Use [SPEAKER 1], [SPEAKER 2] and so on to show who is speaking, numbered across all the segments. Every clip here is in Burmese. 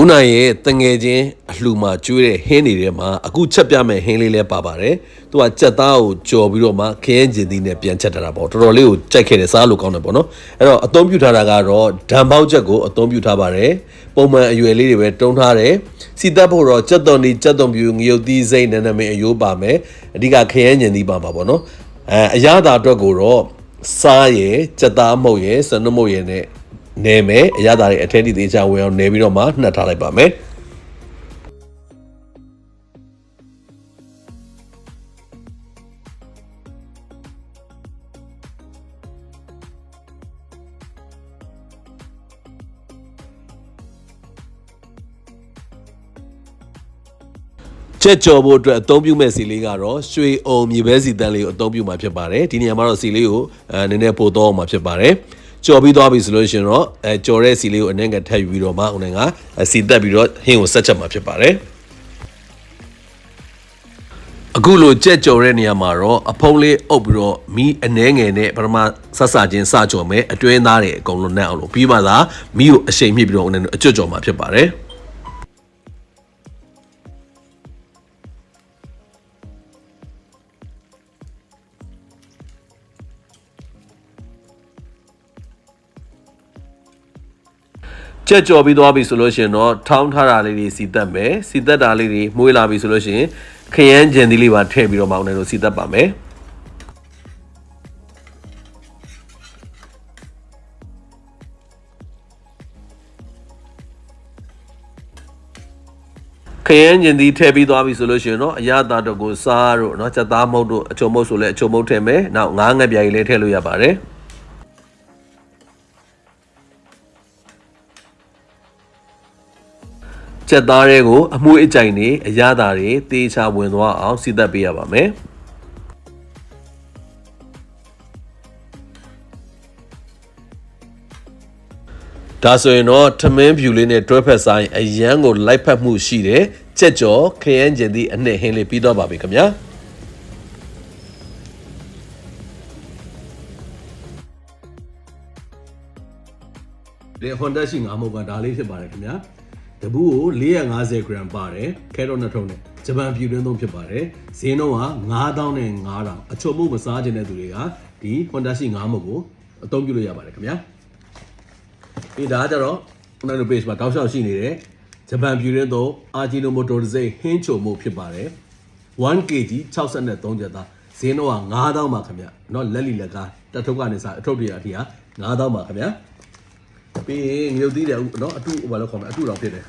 [SPEAKER 1] ဦးနိုင်ရဲ့တငယ်ချင်းအလှူမှာကျွေးတဲ့ဟင်းတွေထဲမှာအခုချက်ပြမဲ့ဟင်းလေးလည်းပါပါတယ်။သူကကြက်သားကိုကြော်ပြီးတော့မှခရမ်းကျင်သီးနဲ့ပြန်ချက်ထားတာပေါ့။တော်တော်လေးကိုကြိုက်ခဲ့တယ်စားလို့ကောင်းတယ်ပေါ့နော်။အဲ့တော့အသုံးပြုထားတာကတော့ဓာန်ပေါက်ချက်ကိုအသုံးပြုထားပါတယ်။ပုံမှန်အရွယ်လေးတွေပဲတုံးထားတယ်။စီတက်ဖို့တော့ကြက်သွန်ဒီကြက်သွန်ပြူငရုတ်သီးစိမ့်နန်းနမင်းအယိုးပါမယ်။အဓိကခရမ်းကျင်သီးပါမှာပေါ့နော်။အဲအရသာအတွက်ကိုတော့စားရယ်ကြက်သားမုတ်ရယ်စနုမုတ်ရယ်နဲ့ နေမယ်အရသာတွေအထက်ထိသေးချဝင်အောင်နေပြီးတော့မှနှက်ထားလိုက်ပါမယ်။ကြက်ကြော်ဖို့အတွက်အသုံးပြုမဲ့စီလေးကတော့ရွှေအုံမြေပဲစီတန်းလေးကိုအသုံးပြုမှာဖြစ်ပါတယ်ဒီနေရာမှာတော့စီလေးကိုအဲနည်းနည်းပို့တော့မှာဖြစ်ပါတယ် ကြော်ပြီးသွားပြီဆိုလို့ရှိရင်တော့အဲကြော်တဲ့စီလေးကိုအနှဲငယ်ထပ်ယူပြီးတော့မှဦးနေကစီတက်ပြီးတော့ဟင်းကိုဆက်ချက်မှာဖြစ်ပါတယ်အခုလိုကြက်ကြော်တဲ့နေရာမှာတော့အဖုံးလေးအုပ်ပြီးတော့မီးအနှဲငယ်နဲ့ပထမဆက်စချင်းစကြော်မယ်အတွင်းသားတွေအကုန်လုံးနှက်အောင်လို့ပြီးမှသာမီးကိုအရှိန်မြင့်ပြီးတော့ဦးနေအကျွတ်ကြော်မှာဖြစ်ပါတယ် ကြက်ကြော်ပြီးသွားပြီဆိုလို့ရှိရင်တော့ထောင်းထားတာလေးတွေစီတက်မယ်စီတက်တာလေးတွေမှုေးလာပြီဆိုလို့ရှိရင်ခရမ်းဂျန်သီးလေးပါထည့်ပြီးတော့မောင်းနေလို့စီတက်ပါမယ်ခရမ်းဂျန်သီးထည့်ပြီးသွားပြီဆိုလို့ရှိရင်တော့အရသာတော့ကိုစားတို့เนาะချက်သားမုတ်တို့အချုံမုတ်ဆိုလဲအချုံမုတ်ထည့်မယ်နောက်ငါးငပြားကြီးလည်းထည့်လို့ရပါတယ် ကြက်သားတွေကိုအမှုအကြိုင်နေအရသာတွေတေးချဝင်သွားအောင်စီသက်ပေးရပါမယ်ဒါဆိုရင်တော့ထမင်းဖြူလေးနဲ့တွဲဖက်ဆိုင်အရန်ကိုလိုက်ဖက်မှုရှိတယ်ကြက်ကြော်ခရမ်းကျင်သည့်အနှစ်ဟင်းလေးပြီးတော့ပါပြီခင်ဗျာဒီ Honda ရှိငါမဟုတ်ပါဒါလေးဖြစ်ပါတယ်ခင်ဗျာ တပူးကို450 gram ပါတယ်ခဲတော့နှစ်ထုံးနဲ့ဂျပန်ပြည်တွင်းသုံးဖြစ်ပါတယ်ဈေးနှုန်းက9000နဲ့9000အချုံမှုမစားခြင်းတဲ့သူတွေကဒီ Honda ရှိ9မုတ်ကိုအသုံးပြုလို့ရပါတယ်ခင်ဗျာဒီဒါကကြတော့ online page မှာတောက်လျှောက်ရှိနေတဲ့ဂျပန်ပြည်တွင်းသုံးအာဂျီနိုမိုတိုဒစိဟင်းချုံမှုဖြစ်ပါတယ် 1kg 63ကျပ်သားဈေးနှုန်းက9000ပါခင်ဗျเนาะလက်လီလက်ကားတက်ထုပ်ကနေစားအထုပ်တွေအထိက9000ပါခင်ဗျာ ပြီးရင်ငရုတ်သီးတယ်နော်အတုဘာလို့ခေါ်မလဲအတုတော်ဖြစ်တယ်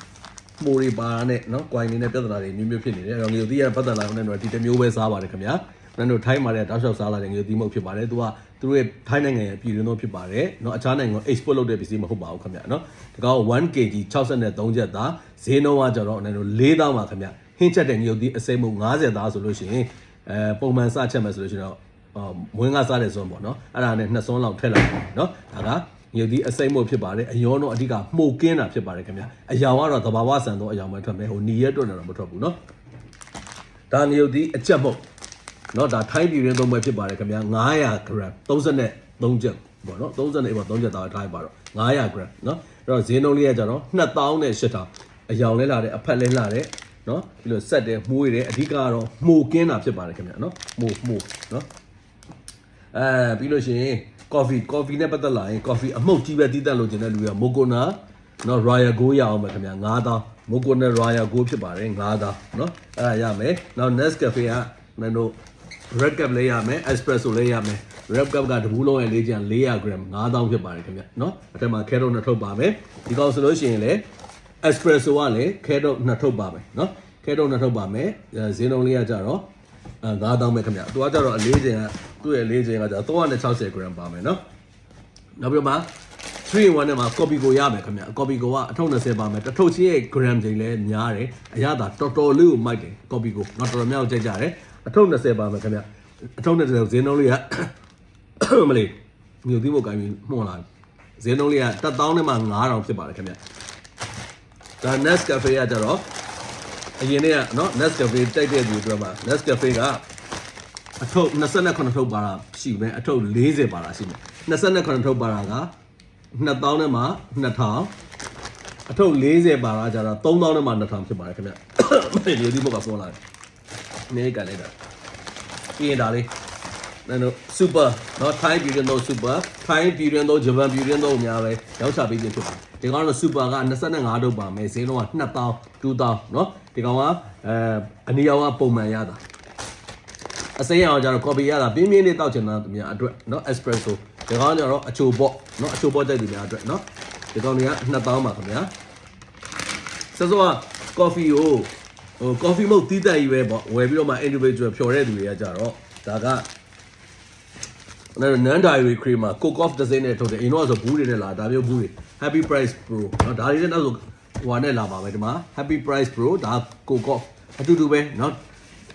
[SPEAKER 1] မိုးတွေပါနဲ့နော်ကွိုင်းနေတဲ့ပြဿနာတွေမျိုးမျိုးဖြစ်နေတယ်အဲ့တော့ငရုတ်သီးရပတ်သက်လာတဲ့တော့ဒီတစ်မျိုးပဲစားပါတယ်ခင်ဗျာကျွန်တော်ထိုင်းမှာလည်းတောက်လျှောက်စားလာတဲ့ငရုတ်သီးမဟုတ်ဖြစ်ပါတယ်သူကသူတို့ရဲ့ထိုင်းနိုင်ငံရဲ့ပြည်တွင်းသောဖြစ်ပါတယ်နော်အခြားနိုင်ငံကို export လုပ်တဲ့ပစ္စည်းမဟုတ်ပါဘူးခင်ဗျာနော်ဒါကော 1kg 63ချက်သားဈေးနှုန်းကကျတော့ကျွန်တော်၄တောင်းပါခင်ဗျာဟင်းချက်တဲ့ငရုတ်သီးအစိမ်းမုံ90သားဆိုလို့ရှိရင်အဲပုံမှန်စချက်မယ်ဆိုလို့ရှိရင်တော့မွင်းကစားတယ်ဆိုတော့ပေါ့နော်အဲ့ဒါနဲ့နှစ်စွန်းလောက်ထည့်လိုက်ပါနော်ဒါက ငရုတ်သီးအစိမ့်မို့ဖြစ်ပါတယ်အယောတော့အဓိကမှုကင်းတာဖြစ်ပါတယ်ခင်ဗျာအယောင်ကတော့သဘာဝဆန်သောအယောင်ပဲထွက်မယ်ဟိုနီရက်တွက်နေတော့မထွက်ဘူးနော်ဒါငရုတ်သီးအချက်မဟုတ်နော်ဒါထိုင်းပြည်ရင်းသုံးပွဲဖြစ်ပါတယ်ခင်ဗျာ900 gram 33ချက်ပေါ့နော်30နဲ့ပေါ့3ချက်သားထားပါတော့900 gram နော်အဲ့တော့ဈေးနှုန်းလေးကကြတော့2000နဲ့8000အယောင်လဲလာတယ်အဖက်လဲလာတယ်နော်ပြီးလို့ဆက်တယ်မှုရတယ်အဓိကကတော့မှုကင်းတာဖြစ်ပါတယ်ခင်ဗျာနော်မှုမှုနော်အဲပြီးလို့ရှိရင် coffee coffee နဲ့ပတ်သက်လာရင် coffee အမှုတ်ကြီးပဲတီးတက်လို့ကျင်တဲ့လူတွေက Moccona နော် Royal Go ရအောင်ပဲခင်ဗျာ9000 Moccona Royal Go ဖြစ်ပါတယ်9000နော်အဲ့ဒါရမယ်နောက် Nescafe ကနင်တို့ red cap လေးရမယ် espresso လေးရမယ် red cap ကတဘူးလုံးရဲ့လေးချင်400 gram 9000ဖြစ်ပါတယ်ခင်ဗျာနော်အထက်မှာ carrot နှစ်ထုပ်ပါမယ်ဒီကောင်ဆိုလို့ရှိရင်လေ espresso ကလည်း carrot နှစ်ထုပ်ပါမယ်နော် carrot နှစ်ထုပ်ပါမယ်အဲဈေးနှုန်းလေးကကြတော့အဲ9000ပဲခင်ဗျာသူကကြတော့အလေးချိန်က သူ့ရဲ့လေးချိန်ကကြတော့360 gram ပါမယ်နော်နောက်ပြီးတော့မှ3 in 1နဲ့မှာ copy ကိုရမယ်ခင်ဗျာ copy ကိုကအထုပ်20ပါမယ်တစ်ထုပ်ချင်းရဲ့ gram ချိန်လည်းများတယ်အရသာတော်တော်လေးကိုမိုက်တယ် copy ကိုတော့တော်တော်များကြိုက်ကြတယ်အထုပ်20ပါမယ်ခင်ဗျာအထုပ်20ဈေးနှုန်းလေးကမလေးမြို့သီးမို့ကိုင်းပြီးမှုန်လာဈေးနှုန်းလေးက1000နဲ့မှ9000ဖြစ်ပါတယ်ခင်ဗျာဒါ Nescafe ကကြတော့အရင်နေ့ကနော် Nescafe တိုက်တဲ့သူတို့မှာ Nescafe က အထုပ်29ထုပ်ပါတာရှိမယ်အထုပ်40ပါတာရှိမယ်29ထုပ်ပါတာက2000နဲ့မှ2000အထုပ်40ပါတာကြတော့3000နဲ့မှ2000ဖြစ်ပါတယ်ခင်ဗျဒီဒီဘက်ကပေါ်လာတယ်နေကန်လိုက်တာပြီးရင်ဒါလေးနော် super နော် Thai beauty တော့ super Thai beauty တော့ Japan beauty တော့အများပဲရောက်ချပေးခြင်းဖြစ်ပါတယ်ဒီကောင်တော့ super က25တုပ်ပါမယ်ဈေးလုံးက2000 2000နော်ဒီကောင်ကအဲအနီရောင်ကပုံမှန်ရတာ အစိမ်းအောင်ကျတော့ copy ရတာပြင်းပြင်းလေးတောက်ချင်တာသူများအတွက်เนาะ espresso ဒီကောင်ကျတော့အချိုပေါ့เนาะအချိုပေါ့ကြိုက်သူများအတွက်เนาะဒီကောင်တွေက2000ပါခင်ဗျာစစောက coffee ကိုဟို coffee မဟုတ်တီးတက်ကြီးပဲပေါ့ဝယ်ပြီးတော့မှ individual ဖြော်တဲ့သူတွေကကြတော့ဒါကအဲ့တော့ non dairy cream မှာ cook off တစ်စိမ့်နဲ့ထုတ်တယ်အရင်တော့ဆိုဘူးတွေနဲ့လာဒါမျိုးဘူးတွေ happy price pro เนาะဒါတွေနဲ့တော့ဆိုဟိုဟာနဲ့လာပါပဲဒီမှာ happy price pro ဒါ cook off အတူတူပဲเนาะ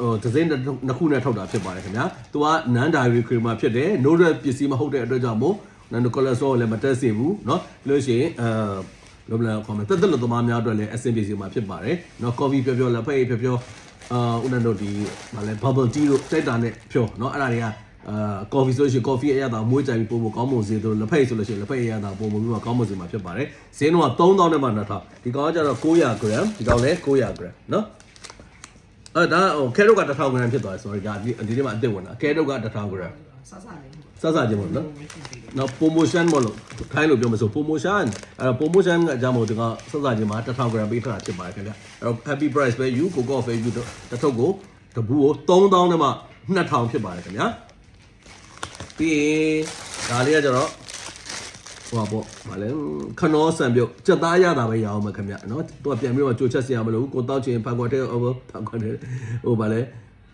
[SPEAKER 1] ဟိုဒဇင်းနှစ်ခုနဲ့ထုတ်တာဖြစ်ပါတယ်ခင်ဗျာ။ तू က non dairy cream မှာဖြစ်တယ်။ no red ပစ္စည်းမဟုတ်တဲ့အတွက်ကြောင့်မို့ nano cholesterol လည်းမတက်စေဘူးเนาะ။ပြီးလို့ရှိရင်အဲဘယ်လိုလဲခေါ်မလဲတက်တက်လို့သမားများအတွက်လည်းအဆင်ပြေစီမှာဖြစ်ပါတယ်။เนาะ coffee ပြောပြောလက်ဖက်ရည်ပြောပြောအာဦးနန်တို့ဒီဗာလဲ bubble tea တို့တိုက်တာနဲ့ပြောเนาะအဲ့ဒါတွေကအာ coffee ဆိုလို့ရှိရင် coffee အရသာမွေးကြိုင်ပြီးပို့ဖို့ကောင်းမွန်စေတို့လက်ဖက်ရည်ဆိုလို့ရှိရင်လက်ဖက်ရည်အရသာပို့ဖို့ပြီးတော့ကောင်းမွန်စေမှာဖြစ်ပါတယ်။ဈေးနှုန်းက3000နဲ့မှ2000ဒီကောင်ကကျတော့900 gram ဒီကောင်လည်း900 gram เนาะ အဲ့ဒါဟိုကဲရုတ်က1000 gram ဖြစ်သွားတယ် sorry ဒါဒီဒီနေ့မှအစ်စ်ဝင်တာကဲရုတ်က1000 gram
[SPEAKER 2] ဆဆလေးဟုတ်
[SPEAKER 1] စစချင်းမလို့နော်နောက် promotion မလို့ခိုင်းလို့ပြောမစို့ promotion အဲ့တော့ promotion ကအကြောင်းမို့ဒီကစစချင်းမှာ1000 gram ပေးထားတာဖြစ်ပါတယ်ခင်ဗျအဲ့တော့ happy price ပဲ you ကိုကော့ပဲ you တစ်ထုပ်ကိုတပူကို3000နဲ့မှ2000ဖြစ်ပါတယ်ခင်ဗျာပြီးရင်ဒါလေးကကျတော့ ဟိုပါပေါ့ဗာလဲခနောဆန်ပြုတ်ကြက်သားရတာပဲရအောင်မခင်ဗျနော်သူကပြန်ပြီးတော့ကြိုချက်စရာမလိုဘူးကိုတောက်ချင်ဖက်ခွက်တဲ့ဟိုဖက်ခွက်တဲ့ဟိုဗာလဲ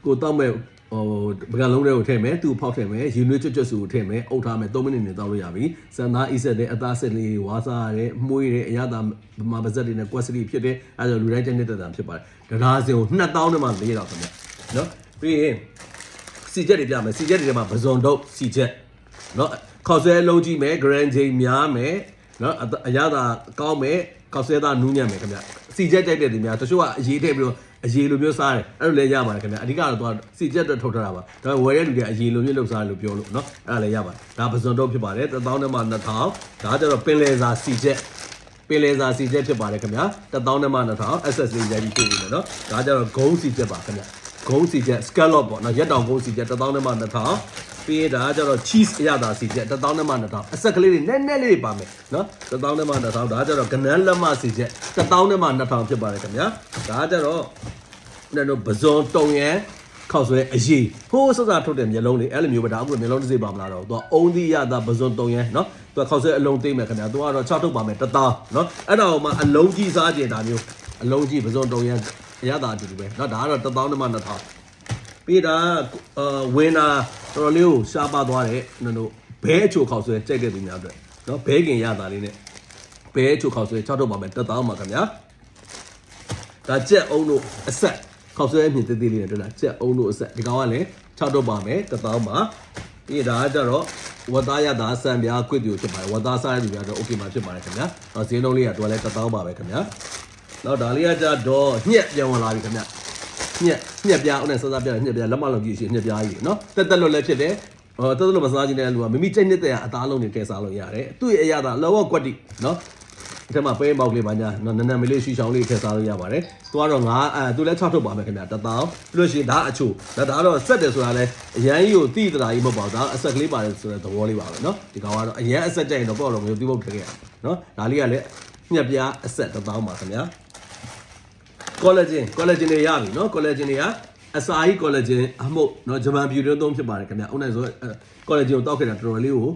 [SPEAKER 1] ကိုတောက်မဲ့ဟိုပကံလုံးတွေကိုထည့်မယ်သူ့ဖောက်ထည့်မယ်ယူနွေးကျွတ်ကျွတ်စုကိုထည့်မယ်အုပ်ထားမယ်3မိနစ်နေတောက်လို့ရပြီစံသားအိဆက်တဲ့အသားဆက်လေးဝါစားရတဲ့မှုရတဲ့အရသာဗမာပါဇက်တွေနဲ့ကွက်စရီဖြစ်တဲ့အဲဒါလူတိုင်းတက်နေတဲ့တန်ဖြစ်ပါတယ်တရားစင်ကို2000နဲ့မှ၄တော့ခင်ဗျနော်ပြီးရင်စီချက်တွေပြမယ်စီချက်တွေထဲမှာပဇွန်တုတ်စီချက်နော် ခေါ်ဆွဲလုံးကြီးမယ် grand chain များမယ်နော်အရသာကောင်းမယ်ခေါ်ဆွဲသားနူးညံ့မယ်ခင်ဗျစီချက်ကြိုက်တဲ့သူများတချို့ကအရေးတဲ့ပြီးတော့အရေးလိုမျိုးစားတယ်အဲ့လိုလည်းရပါတယ်ခင်ဗျအဓိကတော့သူကစီချက်တော့ထုတ်ထားတာပါဒါပေမဲ့ဝယ်တဲ့လူတွေအရေးလိုမျိုးလုပ်စားတယ်လို့ပြောလို့နော်အဲ့ဒါလည်းရပါတယ်ဒါပဇွန်တော့ဖြစ်ပါတယ်1000နဲ့မှ2000ဒါကြတော့ပင်လယ်စာစီချက်ပင်လယ်စာစီချက်ဖြစ်ပါတယ်ခင်ဗျာ1000နဲ့မှ2000 SS လေးရိုက်ပြီးပြည့်ပြီနော်ဒါကြတော့ဂုံးစီချက်ပါခင်ဗျာဂုံးစီချက် scallop ပေါ့နော်ရက်တောင်ဂုံးစီချက်1000နဲ့မှ2000 ပြီးရင်ဒါကကျတော့ cheese အရသာစီချက်1000နဲ့မှ2000အဆက်ကလေးတွေနည်းနည်းလေးပါမယ်နော်1000နဲ့မှ2000ဒါကကျတော့ကနန်းလက်မစီချက်1000နဲ့မှ2000ဖြစ်ပါတယ်ခင်ဗျာဒါကကျတော့ကျွန်တော်ပဇွန်တုံရန်ခောက်ဆွဲအရေးဟိုးစစထုတ်တဲ့မျက်လုံးလေးအဲ့လိုမျိုးပဲဒါအခုမျက်လုံးတစ်စိပါမလားတော့သူကအုံးသီးရတာပဇွန်တုံရန်နော်သူကခောက်ဆွဲအလုံးသိမ့်မယ်ခင်ဗျာသူကတော့6ထုတ်ပါမယ်1000နော်အဲ့ဒါမှအလုံးကြီးစားကျင်ဒါမျိုးအလုံးကြီးပဇွန်တုံရန်အရသာအတူတူပဲနော်ဒါကတော့1000နဲ့မှ2000 ပေးတာဝင်းတာတော်တော်လေးကိုရှားပါသွားတယ်နော်တို့ဘဲအချိုခေါက်ဆွဲကြိုက်ခဲ့သူများအတွက်နော်ဘဲခင်ရတာလေးနဲ့ဘဲအချိုခေါက်ဆွဲ6ထုတ်ပါမယ်တက်သားအောင်ပါခင်ဗျာဒါကြက်အုံတို့အဆက်ခေါက်ဆွဲအမြင်သေးသေးလေးနဲ့တွေ့လားကြက်အုံတို့အဆက်ဒီကောင်ကလည်း6ထုတ်ပါမယ်တက်သားအောင်ပါပြီးဒါကြတော့ဝတ်သားရတာဆံပြားခွစ်တူဖြစ်ပါတယ်ဝတ်သားစားရတူပြားတော့ okay မှာဖြစ်ပါတယ်ခင်ဗျာ။တော့ဈေးနှုန်းလေးကတော့လည်း1000ပါပဲခင်ဗျာ။နောက်ဒါလေးကကြတော့ညက်ပြန်ဝင်လာပြီခင်ဗျာ။ ညက်ညက်ပြားဦးနဲ့စစပြားညက်ပြားလက်မလုံးကြည့်ရှိညက်ပြားကြီးနော်တက်တက်လွတ်လည်းဖြစ်တယ်ဟောတက်တက်လွတ်မစားခြင်းတဲ့လူကမိမိကြိုက်နေတဲ့အသားလုံးတွေကဲစားလို့ရတယ်သူ့ရဲ့အရာသာလောကကွက်တိနော်ဒီထဲမှာပဲပေါက်လေးပါညာနော်နန်းနန်းမလေးရှူချောင်းလေးထည့်စားလို့ရပါတယ်သူကတော့ငါအဲသူလည်း6ထုတ်ပါမယ်ခင်ဗျာတသောင်းပြီးလို့ရှိရင်ဒါအချိုဒါဒါတော့ဆက်တယ်ဆိုတာလဲအရန်ကြီးကိုတိတရာကြီးမဟုတ်ပါဘူးဒါအဆက်ကလေးပါတယ်ဆိုတဲ့သဘောလေးပါပဲနော်ဒီကောင်ကတော့အရန်အဆက်ကြိုက်ရင်တော့ပေါ့တော့မျိုးတိပုတ်ထည့်ခဲ့ရနော်ဒါလေးကလည်းညက်ပြားအဆက်တသောင်းပါခင်ဗျာ ကောလာဂျင်ကောလာဂျင်တွေရပြီနော်ကောလာဂျင်တွေကအစာကြီးကောလာဂျင်အမှုတ်နော်ဂျပန်ပြည်တွင်းသုံးဖြစ်ပါတယ်ခင်ဗျအုံနိုင်ဆိုကောလာဂျင်ကိုတောက်ခဲ့တာတော်တော်လေးကို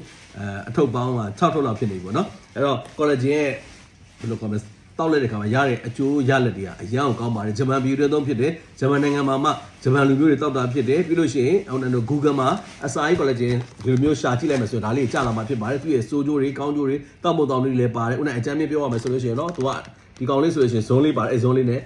[SPEAKER 1] အထုပ်ပေါင်းက6ထုပ်လောက်ဖြစ်နေပြီပေါ့နော်အဲ့တော့ကောလာဂျင်ရဲ့ဘယ်လို comment တောက်လိုက်တဲ့ခါမှာရတဲ့အကျိုးရလက်တွေကအရန်ကောင်းပါတယ်ဂျပန်ပြည်တွင်းသုံးဖြစ်တယ်ဂျပန်နိုင်ငံမှာမှဂျပန်လူမျိုးတွေတောက်တာဖြစ်တယ်ပြီးလို့ရှိရင်အောင်တယ်တို့ Google မှာအစာကြီး collagen လူမျိုးရှာကြည့်လိုက်မယ်ဆိုတော့ဒါလေးကြာလာမှာဖြစ်ပါတယ်သူရဲ့စိုးကြိုးတွေကောင်းကြိုးတွေတောက်မတောက်လေးလည်းပါတယ်ဥနဲ့အကြမ်းမြင့်ပြောရမယ်ဆိုလို့ရှိရင်တော့သူကဒီကောင်လေးဆိုလို့ရှိရင်ဇုံးလေးပါတယ်အဲဇုံးလေးနဲ့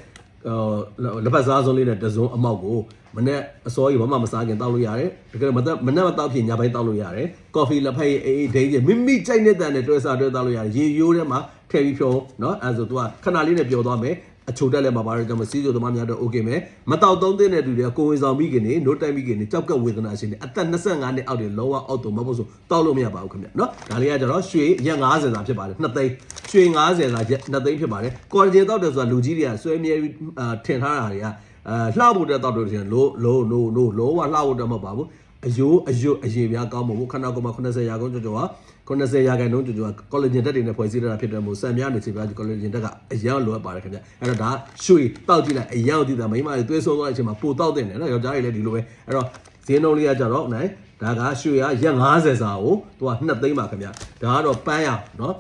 [SPEAKER 1] လက်ပတ်စားစုံလေးနဲ့တစုံအမောက်ကိုမနေ့အစောကြီးဘာမှမစားခင်တောက်လို့ရတယ်တကယ်မသက်မနေ့မတောက်ဖြစ်ညပိုင်းတောက်လို့ရတယ်ကော်ဖီလက်ဖက်ရည်အေးအေးဒိန်းကြီးမိမိကြိုက်တဲ့တန်နဲ့တွဲစားတွဲတောက်လို့ရတယ်ရေရိုးထဲမှာထည့်ပြီးဖြောနော်အဲဆိုသူကခဏလေးနဲ့ပျော်သွားမယ် အချိုတက်လည်းမှာပါတယ်ကျွန်တော်စီးကြိုသမားများတော့ okay မယ်မတောက်သုံးတဲ့တဲ့လူတွေကကိုဝင်ဆောင်မိခင်နေနို့တိုက်မိခင်နေကြောက်ကက်ဝေဒနာရှင်နေအသက်25နှစ်အောက်တွေလောကအောက်တော့မဟုတ်ဆိုတောက်လို့မရပါဘူးခင်ဗျနော်ဒါလေးကကျတော့ရွှေရက်90စာဖြစ်ပါတယ်2သိန်းရွှေ90စာရက်2သိန်းဖြစ်ပါတယ်ကော်ဂျင်တောက်တယ်ဆိုတာလူကြီးတွေကဆွဲမြဲအာထင်ထားတာတွေကအာလှဖို့တဲ့တောက်တယ်ရှင်လိုလိုလိုလိုလောကလှဖို့တဲ့မဟုတ်ပါဘူးအယိုးအယွတ်အရေပြားကောင်းမှုခန္ဓာကိုယ်မှာ80ရာခိုင်နှုန်းကျော်ကျော်ဟာ 90ရာခိုင်နှုန်းကျော်ကျော်ကကော်လဂျင်တက်တွေနဲ့ဖွဲ့စည်းထားတာဖြစ်တယ်မို့စံများနေချေပြားကော်လဂျင်တက်ကအရန်လိုအပ်ပါတယ်ခင်ဗျအဲ့တော့ဒါရွှေတောက်ကြည့်လိုက်အရန်ကိုကြည့်တာမိမတွေသွေးဆုံးသွားတဲ့အချိန်မှာပိုတောက်တဲ့နေနော်ယောက်ျားတွေလည်းဒီလိုပဲအဲ့တော့ဈေးနှုန်းလေးကကြတော့နိုင်ဒါကရွှေကရက်90စာကိုသူက2သိန်းပါခင်ဗျဒါကတော့ပန်းရနော်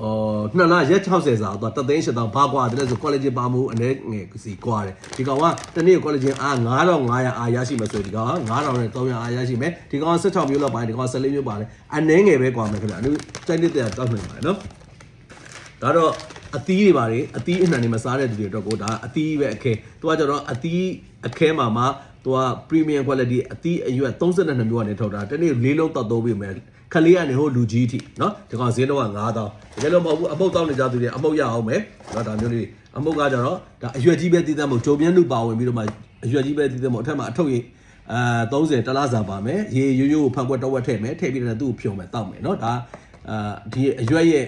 [SPEAKER 1] အော်နှစ်လရက်60စာတော့တသိန်းရှစ်တောင်ဘာကွာတယ်လဲဆို college ပါမှုအနေငယ်စီကွာတယ်ဒီကောင်ကတနေ့ college အား9500အားရရှိမယ်ဆိုဒီကောင်က9000နဲ့300အားရရှိမယ်ဒီကောင်က16မျိုးလောက်ပါတယ်ဒီကောင်က14မျိုးပါတယ်အနေငယ်ပဲကွာမယ်ခင်ဗျအခုတိုက်တဲ့တဲ့တောက်နိုင်ပါတယ်နော်ဒါတော့အသီးတွေပါတယ်အသီးအနှံတွေမစားတဲ့သူတွေအတွက်ကိုဒါအသီးပဲအခဲသူကကျတော့အသီးအခဲမှာမှာ သူက premium quality အသီးအရွက်32မျိုးကနေထုတ်တာတနေ့လေးလုံးတောက်သုံးပြီမယ်ခလေးကနေဟိုလူကြီးထိနော်ဒီကောင်ဈေးတော့9000တကယ်လို့မဟုတ်ဘူးအမုတ်တောင်းနေကြသူတွေအမုတ်ရအောင်မယ်နော်ဒါမျိုးလေးအမုတ်ကကြတော့ဒါအရွက်ကြီးပဲတည်သက်မို့ဂျုံပြန်းလူပါဝင်ပြီးတော့မှအရွက်ကြီးပဲတည်သက်မို့အထက်မှာအထုပ်ရင်အာ30တလားစာပါမယ်ရေရိုးရိုးကိုဖန်ကွက်တဝက်ထည့်မယ်ထည့်ပြီးတော့သူ့ကိုဖြုံမယ်တောက်မယ်နော်ဒါအာဒီအရွက်ရဲ့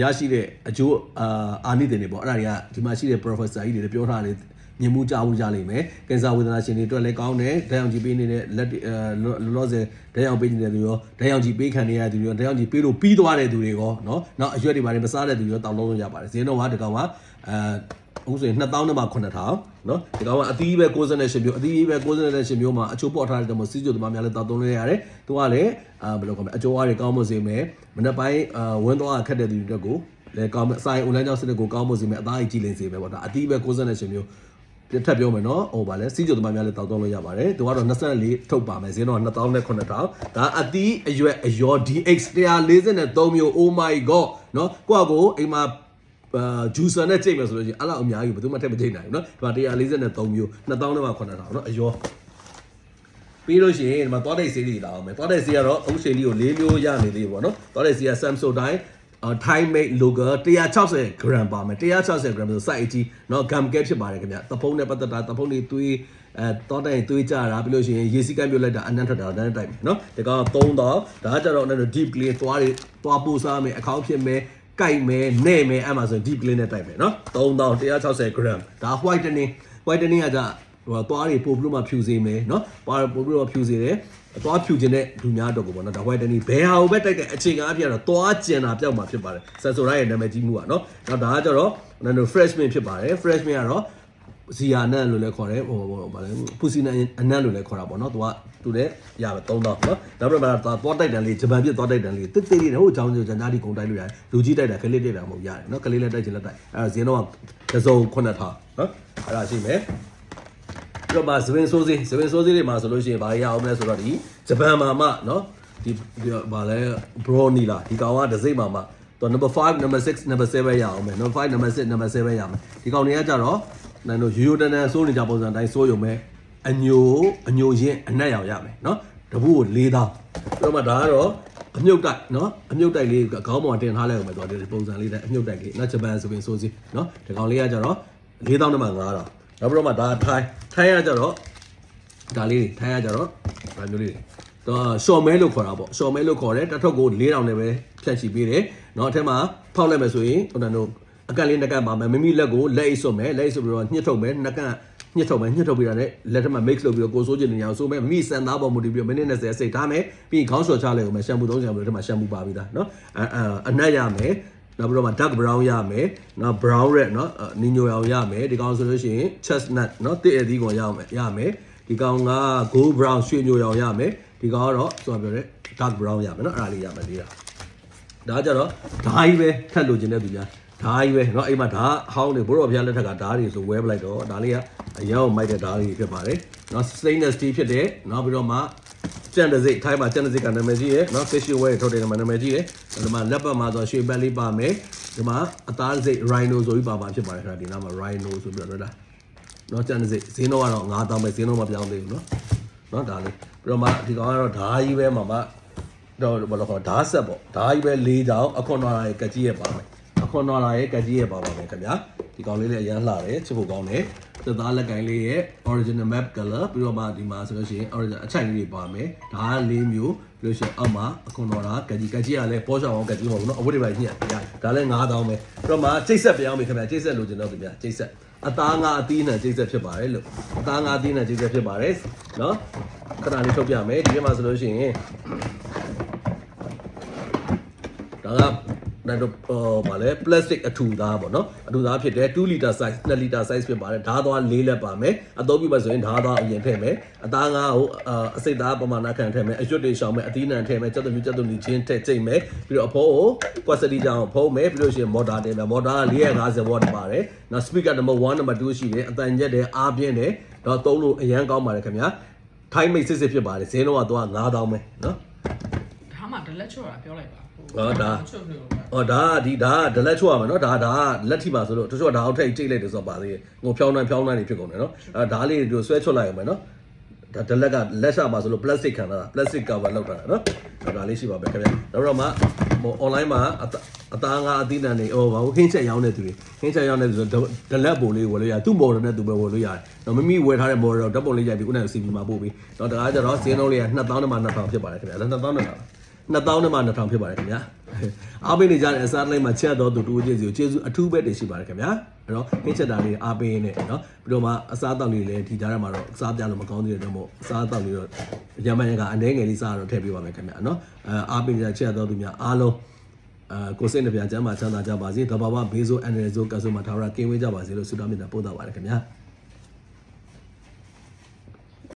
[SPEAKER 1] ရရှိတဲ့အကျိုးအာအာနိသင်တွေပေါ့အဲ့ဒါတွေကဒီမှာရှိတဲ့ professor ကြီးတွေလည်းပြောထားတယ် မြင်မှုကြားမှုကြားလိမ့်မယ်ကင်ဆာဝေဒနာရှင်တွေအတွက်လည်းကောင်းတယ်ဓာတ်ရောင်ကြည့်ပေးနေတဲ့လက်တွေအဲလောလောဆယ်ဓာတ်ရောင်ပေးနေတဲ့သူရောဓာတ်ရောင်ကြည့်ပေးခံနေရတဲ့သူရောဓာတ်ရောင်ကြည့်ပေးလို့ပြီးသွားတဲ့သူတွေရောเนาะနောက်အရွက်တွေပါတယ်မစားတဲ့သူရောတောင်းလုံးလို့ရပါတယ်ဈေးနှုန်းကဒီကောင်ကအဲအခုဆိုရင်2000နဲ့မှ9000เนาะဒီကောင်ကအသီးပဲ68မျိုးအသီးပဲ68မျိုးမှာအချိုးပေါက်ထားတဲ့တော့စီးကျိုသမားများလည်းတောင်းသုံးလို့ရတယ်သူကလည်းအာဘယ်လိုခေါ်မလဲအချိုးအားတွေကောင်းမှုစေမယ်မနေ့ပိုင်းအာဝင်းသွားခက်တဲ့သူတွေအတွက်ကိုလည်းကောင်းမယ်အဆိုင် online ကြောင့်စနစ်ကိုကောင်းမှုစေမယ်အသားအကြီးလင်းစေမယ်ပေါ့ဒါအသီးပဲ68မျိုးပြ ထပ်ပြောမယ်နော်ဟိုဗာလဲစီးကြိုသမားများလည်းတောက်တော့လို့ရပါတယ်သူကတော့24ထုတ်ပါမယ်ဈေးတော့2000နဲ့9000ဒါအတီးအရွက်အယော DX 143မျိုး oh my god နော်ကိုယ့်ကိုအိမ်မှာအာဂျူဆာနဲ့ချိန်မယ်ဆိုလို့ရှိရင်အဲ့လောက်အများကြီးဘယ်သူမှထည့်မချိန်နိုင်ဘူးနော်ဒီမှာ143မျိုး2000နဲ့9000နော်အယောပြီးလို့ရှိရင်ဒီမှာသွားတဲ့ဆေးလေးလာအောင်မယ်သွားတဲ့ဆေးကတော့အုပ်ဆေးလေးကို၄မျိုးရနေသေးပေါ့နော်သွားတဲ့ဆေးက Samsung တိုင်း Thai made logo 160 gram ပါမယ်160 gram ဆို size အကြီးเนาะ gum cap ဖြစ်ပါတယ်ခင်ဗျတဖုံးနဲ့ပတ်သက်တာတဖုံးတွေသွေးအဲတောတိုင်သွေးကြတာပြီးလို့ရှိရင်ရေစီကမ်းပြုတ်လိုက်တာအနံ့ထွက်တာတန်းတိုက်မယ်เนาะဒီကောင်3တော့ဒါကကြတော့ deep clean သွားတွေသွားပို့စားမယ်အခေါင်းဖြစ်မယ်ကြိုက်မယ်နဲ့မယ်အဲ့မှာဆို deep clean နဲ့တိုက်မယ်เนาะ3160 gram ဒါ whitening whitening ကကြဟိုသွားတွေပို့ပြီးတော့မှဖြူစေမယ်เนาะပါပို့ပြီးတော့ဖြူစေတယ် သွားဖြူခြင်းတဲ့လူများတော့ကိုပေါ့နော်ဒါ white တနီဘယ်ဟာကိုပဲတိုက်တဲ့အခြေခံအဖြစ်ကတော့သွားကျင်တာပြောက်မှာဖြစ်ပါတယ်ဆန်ဆိုရိုင်းရဲ့နာမည်ကြီးမှုကနော်နောက်ဒါကကျတော့နော် freshman ဖြစ်ပါတယ် freshman ကတော့ဇီယာနန်လို့လည်းခေါ်တယ်ဟိုဟိုဗာလဲပူစီနန်အနန်လို့လည်းခေါ်တာပေါ့နော်သူကသူလည်းရပါ3000နော်နောက်ပြီးတော့သွားတိုက်တန်လေးဂျပန်ပြစ်သွားတိုက်တန်လေးတစ်တိလေးနဲ့ဟိုအကြောင်းကြောင့်ဂျန်သားဒီဂုံတိုက်လို့ရတယ်လူကြီးတိုက်တာကလေးတိုက်တာမဟုတ်ရတယ်နော်ကလေးလည်းတိုက်ချင်လည်းတိုက်အဲဒါဇင်းတော့ကစုံ9000နော်အဲ့ဒါရှိမယ် ပြီးတော့မှဇဝင်းဆိုးစီဇဝင်းဆိုးစီတွေမှာဆိုလို့ရှိရင်ဘာရအောင်မလဲဆိုတော့ဒီဂျပန်မှာမှနော်ဒီဘာလဲ brownie လားဒီကောင်ကဒစိမ့်မှာမှတော့ number 5 number 6 number 7ရအောင်မယ် number 5 number 6 number 7ရမယ်ဒီကောင်တွေကကြတော့နိုင်တို့ရိုးရိုးတန်းတန်းစိုးနေကြပုံစံတိုင်းစိုးရုံပဲအညိုအညိုချင်းအနက်ရောင်ရမယ်နော်တပူကို၄တောင်းပြီးတော့မှဒါကတော့အမြုပ်တိုက်နော်အမြုပ်တိုက်လေးခေါင်းပေါ်တင်ထားလိုက်အောင်ပဲတော့ဒီပုံစံလေးတဲ့အမြုပ်တိုက်လေးနော်ဂျပန်ဆိုရင်စိုးစီနော်ဒီကောင်လေးကကြတော့၄တောင်းနဲ့မှ9တောင်း နောက်ပြီးတော့မှဒါထိုင်းထိုင်းကကြတော့ဒါလေးထိုင်းကကြတော့ဒါမျိုးလေးတွေတော့ရှော့မဲလို့ခေါ်တာပေါ့ရှော့မဲလို့ခေါ်တယ်တစ်ထုပ်ကို၄တောင်နဲ့ပဲဖြန့်ချီပေးတယ်เนาะအထက်မှာဖောက်လိုက်မယ်ဆိုရင်ဟိုတန်းတို့အကန့်လေးတစ်ကန့်ပါမယ်မိမိလက်ကိုလက်အိတ်ဆွတ်မယ်လက်အိတ်ဆွတ်ပြီးတော့ညှစ်ထုတ်မယ်နှစ်ကန့်ညှစ်ထုတ်မယ်ညှစ်ထုတ်ပြီးတော့လည်းလက်ထက်မှာ mix လုပ်ပြီးတော့ကိုစိုးချင်နေအောင်ဆိုမယ်မိစံသားပေါ်မူတည်ပြီးတော့မိနစ်20စိတ်ထားမယ်ပြီးရင်ခေါင်းလျှော်ချလိုက်အောင်မယ်ရှမ်ပူသုံးရှမ်ပူတွေထက်မှာရှမ်ပူပါပြီးသားเนาะအအနက်ရမယ် နောက်ပြီးတော့မှ dark brown ရမယ်နောက် brown red เนาะနီညိုရောင်ရမယ်ဒီကောင်ဆိုလို့ရှိရင် chestnut เนาะတစ်အသီးကောင်ရအောင်ရမယ်ဒီကောင်က gold brown ရွှေညိုရောင်ရမယ်ဒီကောင်ကတော့ဆိုတော့ပြောတယ် dark brown ရမယ်เนาะအဲ့ဒါလေးရမယ်လေးတာဒါကြတော့ဓာကြီးပဲထပ်လို့ခြင်းတဲ့သူများဓာကြီးပဲเนาะအိမ်မှာဓာဟောင်းနေဘိုးတော်ဘုရားလက်ထက်ကဓာတွေဆိုဝဲပလိုက်တော့ဒါလေးကအရောင်မိုက်တဲ့ဓာတွေဖြစ်ပါတယ်เนาะ stainless steel ဖြစ်တယ်နောက်ပြီးတော့မှ ကျန်တစိထိုင်းမှာကျန်တစိကနာမည်ကြီးရယ်နော် special wear ထုတ်တယ်ကနာမည်ကြီးရယ်ဒီမှာလက်ပတ်မှာဆိုရွှေပတ်လေးပါမယ်ဒီမှာအသားစိ rhino ဆိုပြီးပါပါဖြစ်ပါတယ်ခင်ဗျာဒီနားမှာ rhino ဆိုပြီးတော့တွေ့လားနော်ကျန်တစိဈေးတော့ကတော့9000ပဲဈေးတော့မပြောင်းသေးဘူးနော်နော်ဒါလေးပြီးတော့မှဒီကောင်ကတော့ဓာကြီးပဲမှာမှာတော့ဘယ်လိုခေါ်ဓာဆက်ပေါ့ဓာကြီးပဲ၄ချောင်းအခွန်တော်လာရဲ့ကကြီးရဲ့ပါမယ်အခွန်တော်လာရဲ့ကကြီးရဲ့ပါပါမယ်ခင်ဗျာဒီကောင်လေးလည်းအရန်လှတယ်ချစ်ဖို့ကောင်းတယ် သက်သားလက်ကင်လေးရဲ့ original map color ပြီးတော့မှဒီမှာဆိုလို့ရှိရင် original အချိုင်လေးတွေပါမယ်ဒါက၄မျိုးပြီးလို့ရှိရင်အောက်မှာအခွန်တော်တာကကြီးကကြီးကလည်းပေါ်ရှောင်းအောင်ကကြီးမဟုတ်ဘူးเนาะအဝတ်တွေပါညက်ဒါဒါလည်း9000ပဲပြီးတော့မှကျိတ်ဆက်ပြောင်းပြီခင်ဗျာကျိတ်ဆက်လိုချင်တော့ခင်ဗျာကျိတ်ဆက်အသားငါအသီးနဲ့ကျိတ်ဆက်ဖြစ်ပါတယ်လို့အသားငါအသီးနဲ့ကျိတ်ဆက်ဖြစ်ပါတယ်เนาะခဏလေးထုတ်ပြမယ်ဒီထဲမှာဆိုလို့ရှိရင် ဒါက ဒါတော့ဟိုဗာလဲ plastic အထူသားပေါ့နော်အထူသားဖြစ်တယ်2 liter size 2 liter size ဖြစ်ပါတယ်ဓာတ်သွား၄လက်ပါမယ်အသုံးပြုပါဆိုရင်ဓာတ်သွားအရင်ထည့်မယ်အသားငါဟိုအစိတ်သားပမာဏခံထည့်မယ်အရွတ်တွေရှောင်မယ်အသီးနှံထည့်မယ်ကြက်သွန်မြူကြက်သွန်မြူချင်းထည့်ကျိတ်မယ်ပြီးတော့အဖိုးကို quality ကြောင်ဖုံးမယ်ပြီးလို့ရှိရင် motor တင်မယ် motor က450 watt ပါတယ်နောက် speaker number 1 number 2ရှိတယ်အတန်ညက်တယ်အားပြင်းတယ်တော့သုံးလို့အရန်ကောင်းပါတယ်ခင်ဗျာထိုင်းမိတ်စစ်စစ်ဖြစ်ပါတယ်ဈေးနှုန်းကတော့9000ပဲနော်
[SPEAKER 2] ဒါမှဒလက်ချော့တာပြောလိုက်ပါ
[SPEAKER 1] ဟောဒါ
[SPEAKER 2] ချော့လို့။
[SPEAKER 1] အော်ဒါကဒီဒါကဒလက်ချွတ်ရမှာနော်ဒါဒါကလက်ထိပါဆိုလို့တချို့ကဒါအောက်ထိပ်ကြိတ်လိုက်တယ်ဆိုတော့ပါသေးတယ်။ငိုဖြောင်းနှမ်းဖြောင်းနှမ်းနေဖြစ်ကုန်တယ်နော်။အဲဒါလေးတွေဆွဲချွတ်လိုက်ရမယ်နော်။ဒါဒလက်ကလက်ရှာပါဆိုလို့ plastic ခံတာ plastic cover လောက်တာနော်။ဒါလေးရှိပါပဲခင်ဗျာ။နောက်တော့မှဟို online မှာအတအသားငါအသီးနှံတွေဟိုဘာဟင်းချက်ရောင်းတဲ့သူတွေဟင်းချက်ရောင်းတဲ့သူဆိုဒလက်ပုံလေးဝယ်လို့ရတယ်သူ့ model နဲ့သူပဲဝယ်လို့ရတယ်။နော်မမီဝယ်ထားတဲ့ model တော့ဓာတ်ပုံလေးရိုက်ပြီးခုနက CV မှာပို့ပြီးတော့တကားကျတော့ဈေးနှုန်းလေးက2000နဲ့မှ2000ဖြစ်ပါတယ်ခင်ဗျာ။2000နဲ့ 2000 2000နဲ့မှ2000ဖြစ်ပါတယ်ခင်ဗျာအားပေးနေကြတဲ့အစားလိုက်မှာချက်တော့သူတူချင်းစီကိုကျေးဇူးအထူးပဲတင်ရှိပါတယ်ခင်ဗျာအဲ့တော့ဟင်းချက်တာလေးအားပေးနေเนาะပြီးတော့မှအစားတောက်လေးလည်းဒီကြားထဲမှာတော့အစားပြလို့မကောင်းသေးတဲ့တော့မို့အစားတောက်လေးတော့ရမန်ရကအနှဲငယ်လေးစားတော့ထည့်ပေးပါမယ်ခင်ဗျာเนาะအဲအားပေးနေကြချက်တော့သူများအားလုံးအဲကိုစိတ်နှပြချမ်းသာချမ်းသာကြပါစေတဘာဝဘေးဆိုအန်ရယ်ဆိုကဆုမထာဝရကင်းဝေးကြပါစေလို့ဆုတောင်းမေတ္တာပို့တာပါတယ်ခင်ဗျာ